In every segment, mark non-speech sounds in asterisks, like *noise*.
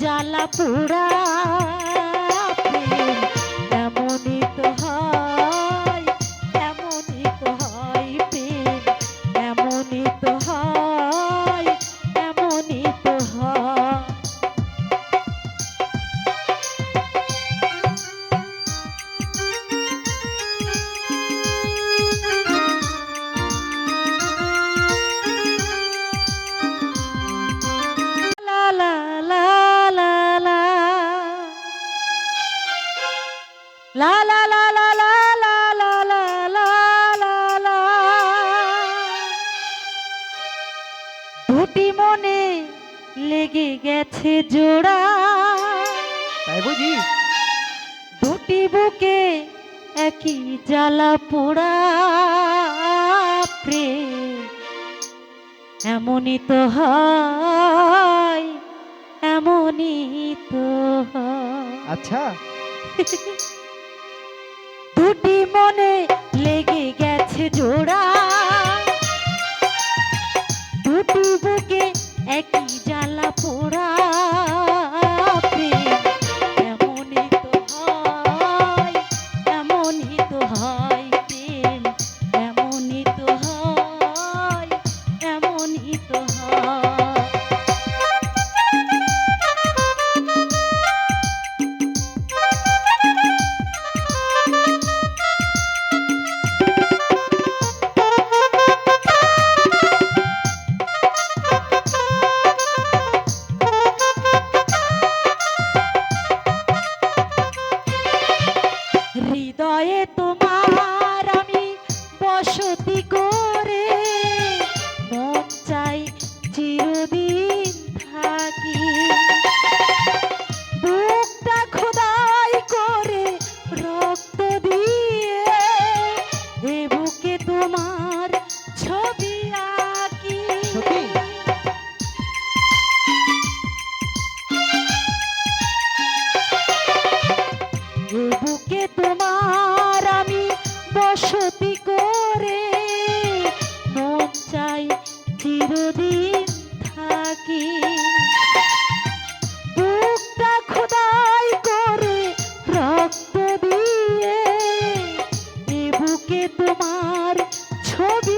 জ্বালা পোড়া লা লা লা লা লা লা লা লা লা লা দুটি মনে লেগে গেছে জোড়া। তাই বুঝি? দুটি বুকে একই জ্বালা পোড়া। প্রেম এমনই তো হয় এমনই তো আচ্ছা। *laughs* মনে লেগে গেছে জোড়া। দুটি বুকে একই জ্বালা বুকটা খোদাই করে রক্ত দিয়ে তোমার ছবি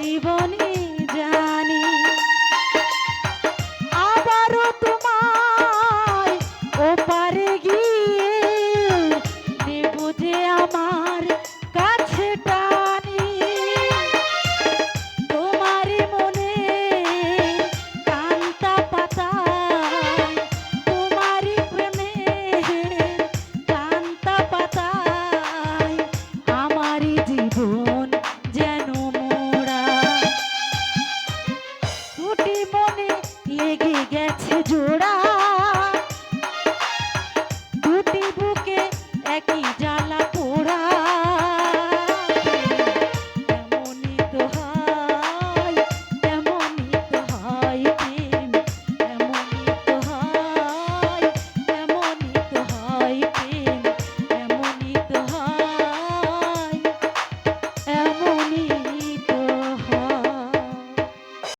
জীবনে জোড়া